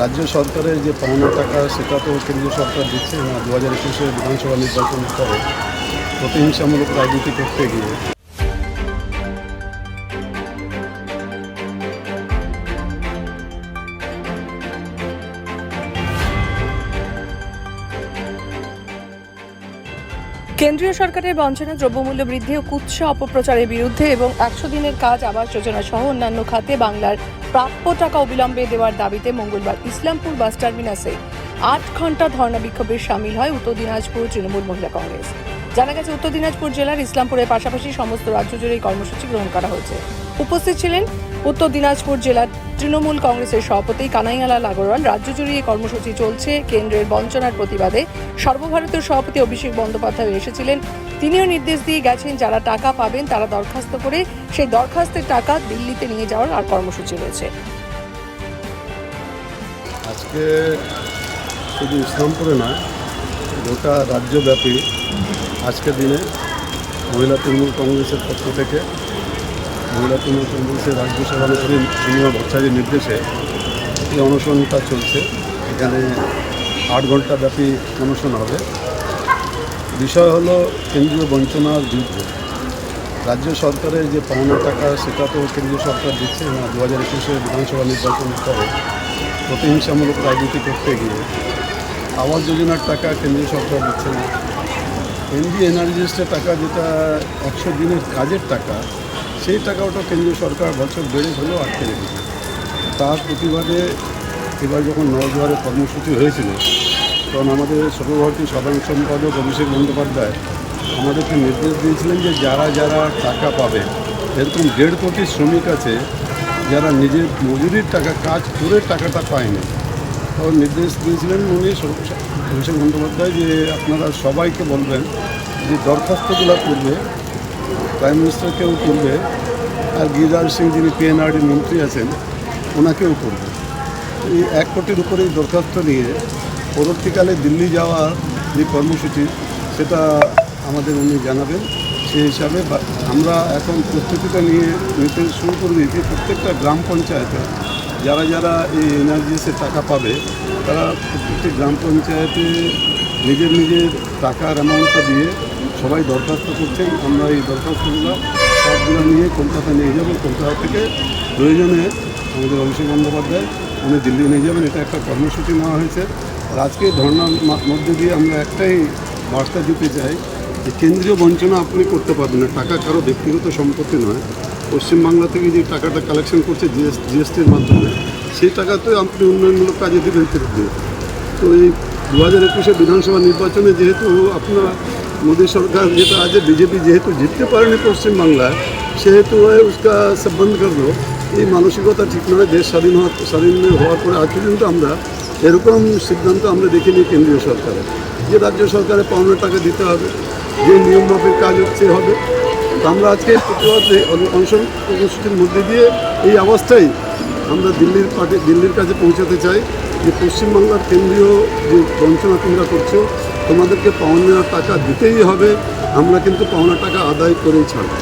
রাজ্য সরকারের যে পাওনা টাকা, সেটা তো কেন্দ্রীয় সরকার দিচ্ছে। না দু হাজার একুশে বিধানসভা নির্বাচন করে প্রতিহিংসামূলক রাজনীতি করতে গিয়ে কেন্দ্রীয় সরকারের বঞ্চনা, দ্রব্যমূল্য বৃদ্ধি ও কুৎসা অপপ্রচারের বিরুদ্ধে এবং একশো দিনের কাজ, আবাস যোজনা সহ অন্যান্য খাতে বাংলার প্রাপ্য টাকা অবিলম্বে দেওয়ার দাবিতে মঙ্গলবার ইসলামপুর বাস টার্মিনাসে আট ঘণ্টা ধর্ণা বিক্ষোভে সামিল হয় উত্তর দিনাজপুর তৃণমূল মহিলা কংগ্রেস। জানা গেছে, উত্তর দিনাজপুর জেলার ইসলামপুরের পাশাপাশি সমস্ত রাজ্য জুড়ে কর্মসূচি গ্রহণ করা হয়েছে। উপস্থিত ছিলেন উত্তর দিনাজপুর জেলার তৃণমূল কংগ্রেসের সভাপতি কানাইয়ালাল আগরওয়াল রাজ্য জুড়ে এই কর্মসূচি চলছে। কেন্দ্রের বঞ্চনার প্রতিবাদে সর্বভারতীয় সভাপতি অভিষেক বন্দ্যোপাধ্যায় এসেছিলেন। তিনিও নির্দেশ দিয়ে গেছেন, যারা টাকা পাবেন তারা দরখাস্ত করে সেই দরখাস্তের টাকা দিল্লিতে নিয়ে যাওয়ার আর কর্মসূচি রয়েছে। আজকে শুধু ইসলামপুরে নয়, গোটা রাজ্যব্যাপী আজকের দিনে মহিলা তৃণমূল কংগ্রেসের পক্ষ থেকে মহিলা তৃণমূল কংগ্রেসের রাজ্য সভানেত্রী পূর্ণিমা ভট্টাচার্যের নির্দেশে এই অনশনটা চলছে। এখানে আট ঘণ্টা ব্যাপী অনশন হবে। বিষয় হলো কেন্দ্রীয় বঞ্চনার বিরুদ্ধে রাজ্য সরকারের যে পাওনা টাকা, সেটা তো কেন্দ্রীয় সরকার দিচ্ছে না। দু হাজার একুশে বিধানসভা নির্বাচন পরে প্রতিহিংসামূলক রাজনীতি করতে গিয়ে আবাস যোজনার টাকা কেন্দ্রীয় সরকার দিচ্ছে না। এনডি এনার্জিস্টের টাকা যেটা একশো দিনের কাজের টাকা সেই টাকা ওটা কেন্দ্রীয় সরকার বছর বেড়ে হলেও আটকে রেখেছে তার প্রতিবাদে এবার যখন নবজোয়ারে কর্মসূচি হয়েছিল, তখন আমাদের সর্বভারতীয় সাধারণ সম্পাদক অভিষেক বন্দ্যোপাধ্যায় আমাদেরকে নির্দেশ দিয়েছিলেন যে যারা যারা টাকা পাবে এরকম দেড় কোটি শ্রমিক আছে, যারা নিজের মজুরির টাকা, কাজ করে টাকাটা পায়নি, তখন নির্দেশ দিয়েছিলেন উনি অভিষেক বন্দ্যোপাধ্যায় যে আপনারা সবাইকে বলবেন যে দরখাস্তগুলো করবে প্রাইম মিনিস্টারকেও করবে, আর গিরিরাজ সিং যিনি পিএনআরডির মন্ত্রী আছেন, ওনাকেও করবে। এই এক কোটির উপরে দরখাস্ত নিয়ে পরবর্তীকালে দিল্লি যাওয়ার যে কর্মসূচি, সেটা আমাদের উনি জানাবেন। সেই হিসাবে আমরা এখন প্রস্তুতিটা নিয়ে নিতে শুরু করে দিয়েছি। প্রত্যেকটা গ্রাম পঞ্চায়েতে যারা যারা এই এনার্জিসে টাকা পাবে, তারা প্রত্যেকটি গ্রাম পঞ্চায়েতে নিজের নিজের টাকার অ্যামাউন্টটা দিয়ে সবাই দরখাস্ত করছেন আমরা এই দরখাস্তগুলো সবগুলো নিয়ে কলকাতা নিয়ে যাব। কলকাতা থেকে প্রয়োজনে আমাদের অভিষেক বন্দ্যোপাধ্যায়, উনি দিল্লি নিয়ে যাবেন। এটা একটা কর্মসূচি নেওয়া হয়েছে। আর আজকে ধর্নার মধ্যে দিয়ে আমরা একটাই বার্তা দিতে চাই যে কেন্দ্রীয় বঞ্চনা আপনি করতে পারবেন না। টাকা কারও ব্যক্তিগত সম্পত্তি নয়। পশ্চিমবাংলা থেকে যে টাকাটা কালেকশন করছে জিএস জিএসটির মাধ্যমে, সেই টাকাতে আপনি উন্নয়নমূলক কাজে দেবেন ফেরত দিয়ে তো এই দু হাজার একুশে বিধানসভা নির্বাচনে যেহেতু আপনার মোদী সরকার যেটা আছে বিজেপি যেহেতু জিততে পারেনি পশ্চিমবাংলায় সেহেতু উসকা সব বন্ধ করে দো এই মানসিকতা ঠিক নয় দেশ স্বাধীন হওয়ার স্বাধীন হওয়ার পরে আজ পর্যন্ত আমরা এরকম সিদ্ধান্ত আমরা দেখিনি কেন্দ্রীয় সরকারের যে রাজ্য সরকারে পাওনা টাকা দিতে হবে যে নিয়ম মাফিক কাজ হচ্ছে হবে আমরা আজকে প্রতিবাদ অনশন কর্মসূচির মধ্যে দিয়ে এই অবস্থায় আমরা দিল্লির পার্টি দিল্লির কাছে পৌঁছাতে চাই যে পশ্চিমবাংলার কেন্দ্রীয় যে বঞ্চনা তোমরা করছ তোমাদেরকে পাওনা টাকা দিতেই হবে। আমরা কিন্তু পাওনা টাকা আদায় করেই ছাড়ব।